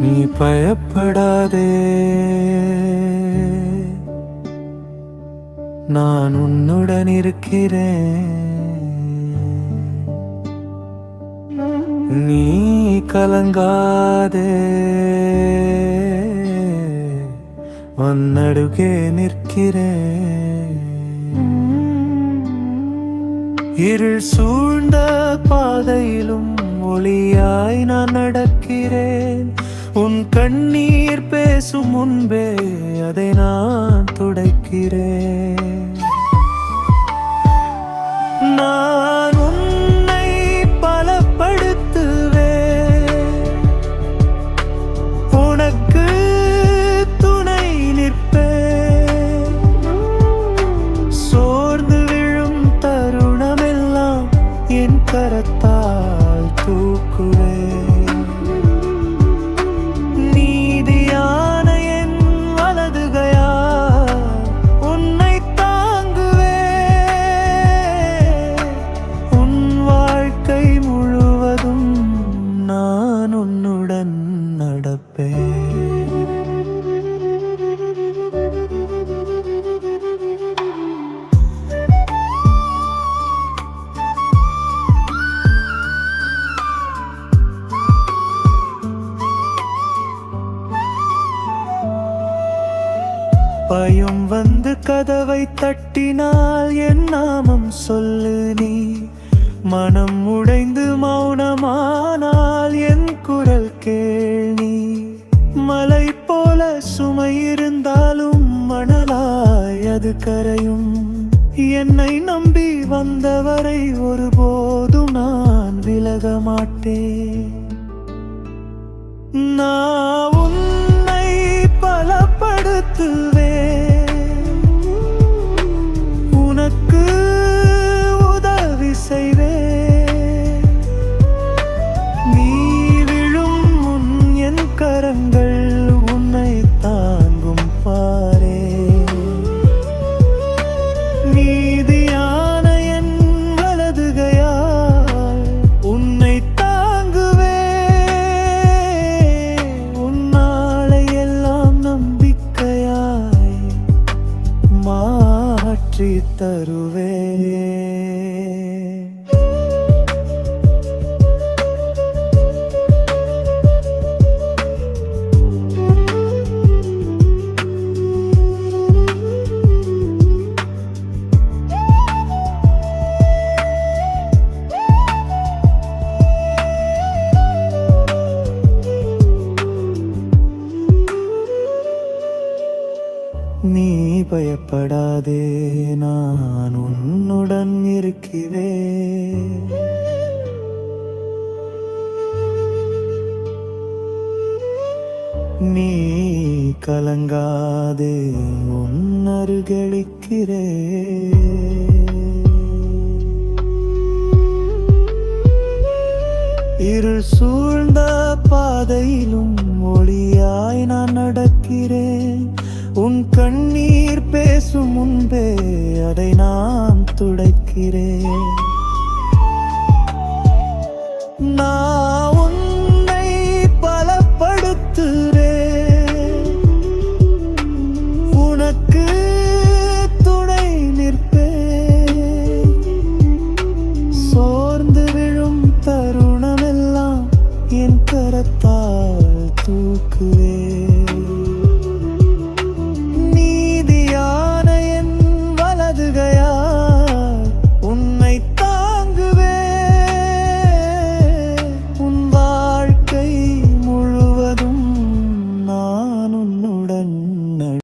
நீ பயப்படாதே. நான் உன்னுடன் இருக்கிறேன். நீ கலங்காதே. வன்னடுகே நிற்கிறேன். இருள் சூழ்ந்த பாதையிலும் ஒளியாய் நான் நடக்கிறேன். உன் கண்ணீர் பேசும் முன்பே அதை நான் துடைக்கிறேன். நான் உன்னை பலப்படுத்துவேன். உனக்கு துணை நிற்பேன். சோர்ந்து விழும் தருணமெல்லாம் என் கரத்தால் தூக்குவேன். நான் உன்னுடன் நடப்பேன். பயம் வந்து கதவை தட்டினால் என் நாமம் சொல்லு நீ. மனம் உடைந்து சுமை இருந்தாலும் மணலாய் அது கரையும். என்னை நம்பி வந்தவரை ஒருபோதும் நான் விலக மாட்டேன். நான் ತರುವೆ நீ பயப்படாதே நான் உன்னுடன் இருக்கிறே நீ கலங்காதே உன் அருகழிக்கிறே இருள் சூழ்ந்த பாதையிலும் ஒளியாய் நான் நடக்கிறேன். உன் கண்ணீர் பேசும் முன்பே அதை நான் துடைக்கிறேன்.